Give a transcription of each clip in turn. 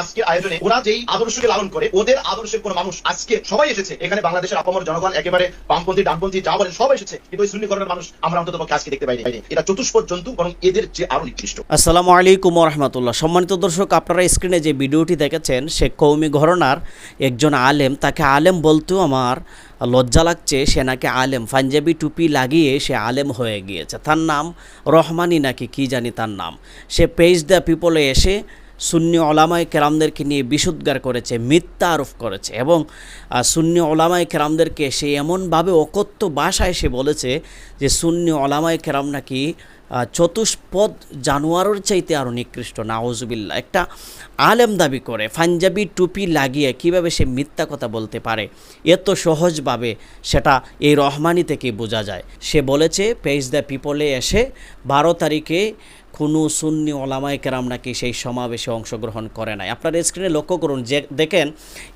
আজকের আয়োজনে ওরা যেই আদর্শকে লালন করে, ওদের আদর্শের কোন মানুষ আজকে সবাই এসেছে। এখানে বাংলাদেশের আপামর জনগণ, একেবারে বামপন্থী, ডানপন্থী, যা বলেন সবাই এসেছে। কিন্তু ওই সুন্নিকরণের মানুষ আমরা অন্তত পক্ষে আজকে দেখতে পাইনি। এটা চতুষ্পদ জন্তু বরং এদের যে আরও নিকৃষ্ট। আসসালামু আলাইকুম রহমতুল্লাহ সম্মানিত দর্শক, আপনারা স্ক্রিনে যে ভিডিওটি দেখেছেন, সে কৌমি ঘরনার একজন আলেম, তাকে আলেম বলতেও আমার লজ্জা লাগছে, সে নাকি আলেম। পাঞ্জাবি টুপি লাগিয়ে সে আলেম হয়ে গিয়েছে। তার নাম রহমানি নাকি, কি জানি তার নাম। সে পেজ দ্য পিপলে এসে সুন্নি ওলামাই কেরামদেরকে নিয়ে বিশুদ্গার করেছে মিথ্যা আরোপ করেছে এবং সুন্নি ওলামাই কেরামদেরকে সে এমনভাবে অকথ্য ভাষায় সে বলেছে যে সুন্নি ওলামাই কেরাম নাকি চতুষ্পদ জানোয়ারের চাইতে আরও নিকৃষ্ট। নাওজবিল্লা একটা আলেম দাবি করে, পাঞ্জাবি টুপি লাগিয়ে কীভাবে সে মিথ্যা কথা বলতে পারে? এত সহজভাবে সেটা এই রহমানি থেকে বোঝা যায়। সে বলেছে পেজ দ্য পিপলে এসে বারো তারিখে কোনো সুন্নি ওলামায় কেরাম নাকি সেই সমাবেশে অংশগ্রহণ করে নাই? আপনারা স্ক্রিনে লক্ষ্য করুন, যে দেখেন,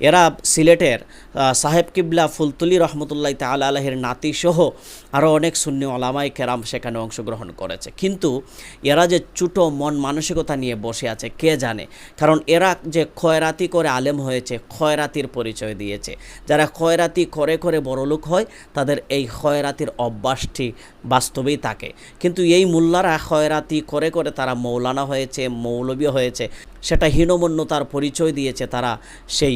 এরা সিলেটের সাহেব কিবলা ফুলতুলি রহমতুল্লাহ তাল আলহের নাতি সহ আরও অনেক সুন্নি ওলামায় কেরাম সেখানে অংশগ্রহণ করেছে। কিন্তু এরা যে ছোটো মন মানসিকতা নিয়ে বসে আছে, কে জানে? কারণ এরা যে খয়রাতি করে আলেম হয়েছে খয়রাতির পরিচয় দিয়েছে। যারা খয়রাতি করে করে বড়লোক হয়, তাদের এই খয়রাতির অভ্যাসটি বাস্তবেই থাকে। কিন্তু এই মোল্লারা খয়রাতি করে করে তারা মৌলানা হয়েছে, মৌলবী হয়েছে। সেটা হীনমন্যতার পরিচয় দিয়েছে তারা সেই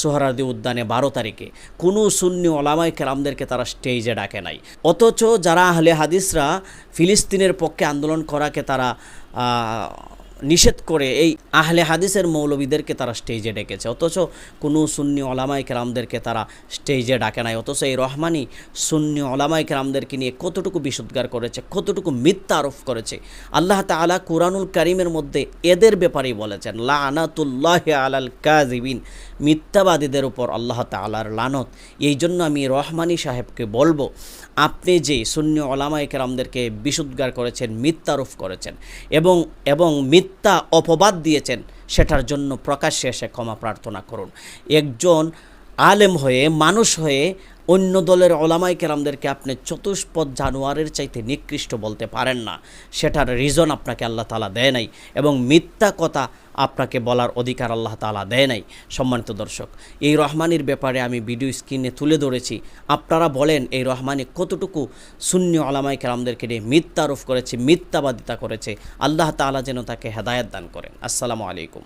সোহরাদি উদ্যানে বারো তারিখে। কোনো সুন্নি ওলামাই কেরামদেরকে তারা স্টেজে ডাকে নাই। অথচ যারা আহলে হাদিসরা ফিলিস্তিনের পক্ষে আন্দোলন করাকে তারা নিষেধ করে এই আহলে হাদিসের মৌলবীদেরকে তারা স্টেজে ডেকেছে। অথচ কোনো সুন্নি ওলামাই কেরামদেরকে তারা স্টেজে ডাকে নাই। অথচ এই রহমানি সুন্নি ওলামাই কেরামদেরকে নিয়ে কতটুকু বিশুদ্গার করেছে, কতটুকু মিথ্যা আরোপ করেছে। আল্লাহ তাআলা কুরআনুল কারিমের মধ্যে এদের ব্যাপারেই বলেছেন লা আনাতুল্লাহ আলাল কাজিবিন মিথ্যাবাদীদের উপর আল্লাহ তাআলার লানত। এই জন্য আমি রহমানি সাহেবকে বলব, আপনি যে সুন্নি ওলামাই কেরামদেরকে বিশুদ্গার করেছেন, মিথ্যা আরোপ করেছেন এবং এবং মিথ্যা অপবাদ দিয়েছেন সেটার জন্য প্রকাশ্যে এসে ক্ষমা প্রার্থনা করুন। একজন আলেম হয়ে মানুষ হয়ে অন্য দলের ওলামাই কেরামদেরকে আপনি চতুষ্পদ জানোয়ারের চাইতে নিকৃষ্ট বলতে পারেন না। সেটার রিজন আপনাকে আল্লাহ তালা দেয় নাই এবং মিথ্যা কথা আপনাকে বলার অধিকার আল্লাহ তালা দেয় নাই। সম্মানিত দর্শক, এই রহমানির ব্যাপারে আমি ভিডিও স্ক্রিনে তুলে ধরেছি। আপনারা বলেন, এই রহমানি কতটুকু শূন্য আলামাই কেরামদেরকে নিয়ে মিথ্যা আরোপ করেছে, মিথ্যাবাদিতা করেছে? আল্লাহ তালা যেন তাকে হেদায়ত দান করেন। আসসালামু আলাইকুম।